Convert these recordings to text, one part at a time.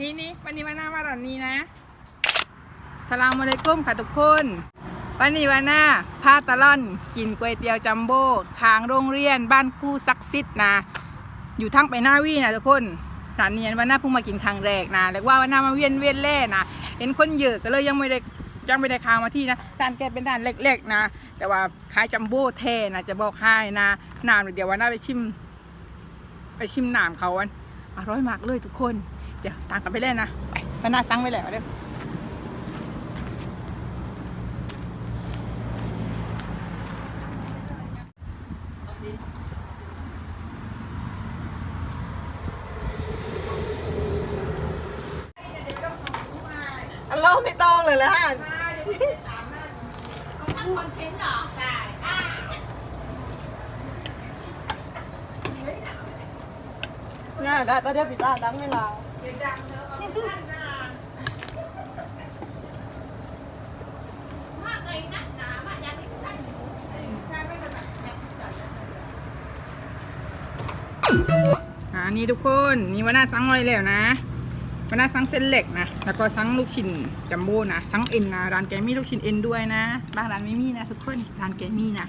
นี่นี่วันนี้วันหน้ามาตอนนี้นะ สลามอะลัยกุมค่ะทุกคน วันนี้วันหน้าพาตะล่อนกินก๋วยเตี๋ยวจัมโบ้ค้างโรงเรียน บ้านคู่ซักซิดนะ อยู่ทั้งไปหน้าวีนะทุกคนร้านนี้วันหน้าเพิ่งมากินครั้งแรกนะเรียกว่าวันหน้ามาเวียนเวียนเล่นะเห็นคนเยอะก็เลยยังไม่ได้ยังไม่ได้ค้างมาที่นะร้านแกเป็นร้านเล็กๆนะ แต่ว่าขายจัมโบ้เท่นะจะบอกให้นะน้ำเดี๋ยววันหน้าไปชิม ไปชิมน้ำเขาอันอร่อยมากเลยทุกคน ดี๋ยวตามกันไปเล่นนะ ไปวันหน้าสั่งไปเลยเอาเด้ออันเล่าไม่ต้องเลยละง่ายได้ตอน เดียวพี่ตาดังไม่ลาวอ่านี่ทุกคนนี่วันหน้าสั่งอะไรแล้วนะวันหน้าสั่งเส้นเหล็กนะแล้วก็สั่งลูกชิ้นจัมโบ้นะสั่งเอ็นนะร้านแกมีลูกชิ้นเอ็นด้วยนะบางร้านไม่มีนะทุกคนร้านแกมีนะ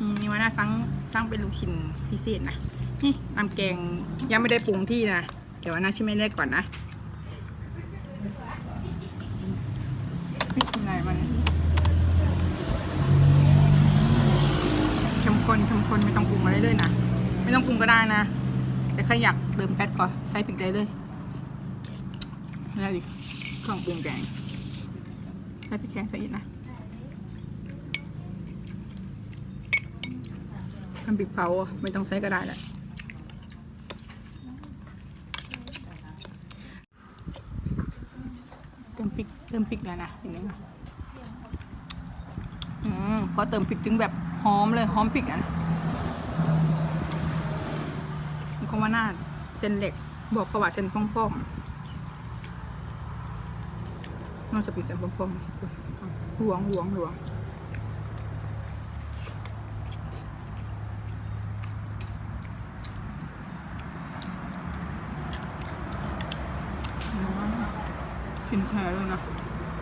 นี่นี่วันหน้าสั่งสั่งเป็นลูกชิ้นพิเศษนะนี่น้ำแกงยังไม่ได้ปรุงที่นะ เดี๋ยววันหน้ชิมให้ได้ก่อนนะวิสไลมันเข้มข้นเข้มข้นไม่ต้องปรุงอะไรเลยนะ ไม่ต้องปรุงก็ได้นะ แต่ใครอยากเติมแป๊ดก็ใส่พริกได้เลยนี่ดิเครื่องปรุงแกงใส่พริกแกงใส่อีกนะทำพริกเผาไม่ต้องใส่ก็ได้แหละ เติมพริกเติมพริกแล้วนะอีกนิดนะอืมพอเติมพริกถึงแบบหอมเลยหอมพริกอะนะมันคงว่าหน้าเส้นเหล็กบอกเขาว่าเส้นป้องๆน่าจะเป็นเส้นป้องๆหลวงหลวงหลวงชิ้ นแท้เลยนะ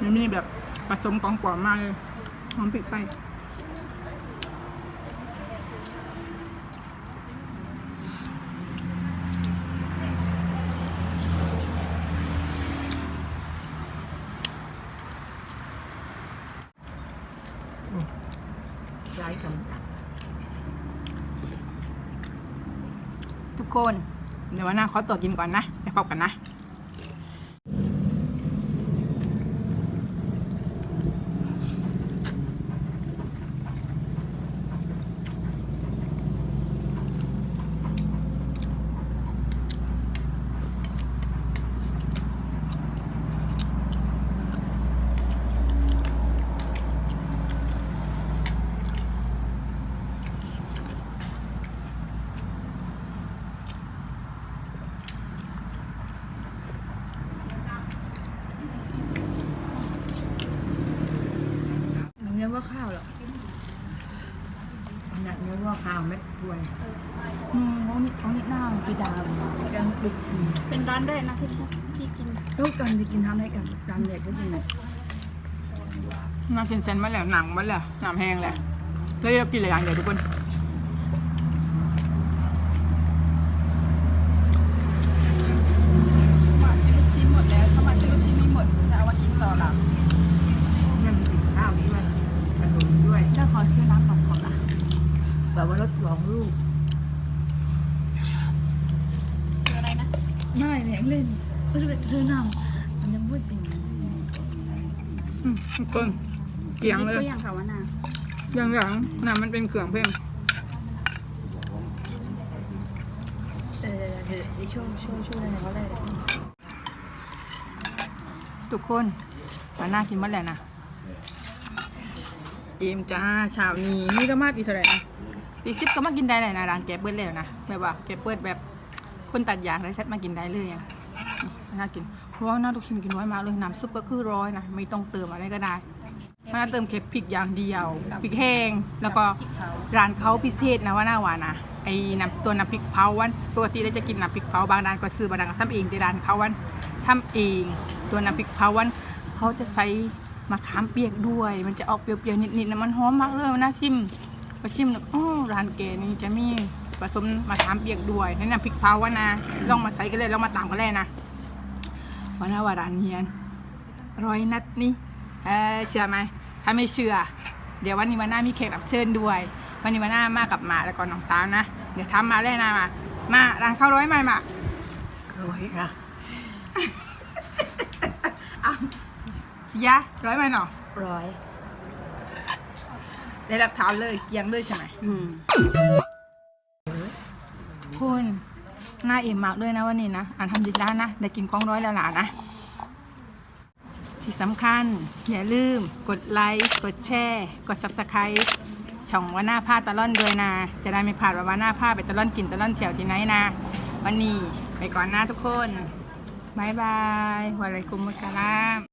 นี่มีแบบผสมของปลอมมากเลยหอมปิดไฟย้ายกันทุกคน เดี๋ยววันหน้าขอตัวกินก่อนนะเดี๋ยวพบกันนะ หนูยังว่าข้าวเหรออยากเนื้อว่าข้าวเม็ดถ้วยอืมเอานี่เอานี่หน้าไปดามยังดึกเป็นร้านแรกนะที่ที่กินลูกกันจะกินทำให้กับจานใหญ่ก็กินเลยน่ากินเซนมาแล้วหนังมาแล้วหนามแห้งแล้วแล้วเรากินหลายอย่างเดี๋ยวทุกคนมากินลูกชิ้นหมดแล้วถ้ามากินลูกชิ้นไม่หมดจะเอามากินต่อหลัง มันกินข้าวนี้มันขนมด้วย เจ้าขอซื้อน้ำของเขาละ สวรสสองลูกซื้ออะไรนะไม่แหลมเล่นไม่ได้ซื้อน้ำมันยังพูดเป็นอืมทุกคนเกลียงเลยตัวอย่างค่ะวะนาอย่างอย่างๆน่ะมันเป็นเครื่องเพิ่มเออเดี๋ยวช่วยช่วยช่วยอะไรเขาได้เลยทุกคนมาน่ากินหมดแล้วนะเอ็มจ้าเช้านี้นี่ก็มาตีเท่าไหร่นะ ตีสิบก็มากินได้เลยนะร้านแกเปิดแล้วนะแบบว่าแกเปิดแบบคนตัดยางไรเซ็ตมากินได้เลยอะนี่น่ากินราะว่าน่าทุกชิ้นกินน้อยมากเลยน้ำซุปก็คือร้อยนะไม่ต้องเติมอะไรก็ได้มันน่าเติมเค็มพริกอย่างเดียวพริกแห้งแล้วก็ร้านเขาพิเศษนะว่าหน้าหวานนะไอ้น้ำตัวน้ำพริกเผาวันปกติเราจะกินน้ำพริกเผาบางร้านก็ซื้อบางร้านก็ทำเองที่ร้านเขาวันทำเองตัวน้ำพริกเผาวันเขาจะใส่มะขามเปียกด้วย มันจะออกเปรี้ยวๆนิดๆนะมันหอมมากเลยน่าชิม พอชิมแล้วอ๋อร้านเกนี่จะมีผสมมะขามเปียกด้วยในน้ำพริกเผาวันนะลองมาใส่กันเลยลองมาตามกันเลยนะวันหน้าว่าร้านเฮียนร้อยนัดนี่เออเชื่อไหมถ้าไม่เชื่อ เดี๋ยววันนี้วันหน้ามีแขกรับเชิญด้วย วันนี้วันหน้ามากับหมาแล้วก็น้องสาวนะเดี๋ยวทำมาเลยนะมา มาร้านข้าวร้อยไหมมาร้อยค่ะสิยะร้อยไหมเนาะร้อย ได้รับทานเลยเกียงเลยใช่ไหมอืมคุณหน้าเอ็มมากเลยนะวันนี้นะอ่านทำดีแล้วนะ ได้กินกล้องร้อยแล้วล่ะนะ ที่สำคัญ อย่าลืม กดไลค์ กดแชร์ กด subscribe ช่องว่าหน้าผ้าตะล่อนด้วยนะ จะได้ไม่พลาดว่าว่าหน้าผ้าไปตะล่อนกินตะล่อนเที่ยวที่ไหนนะ วันนี้ไปก่อนนะทุกคนบายบายวะอะลัยกุมุสสลาม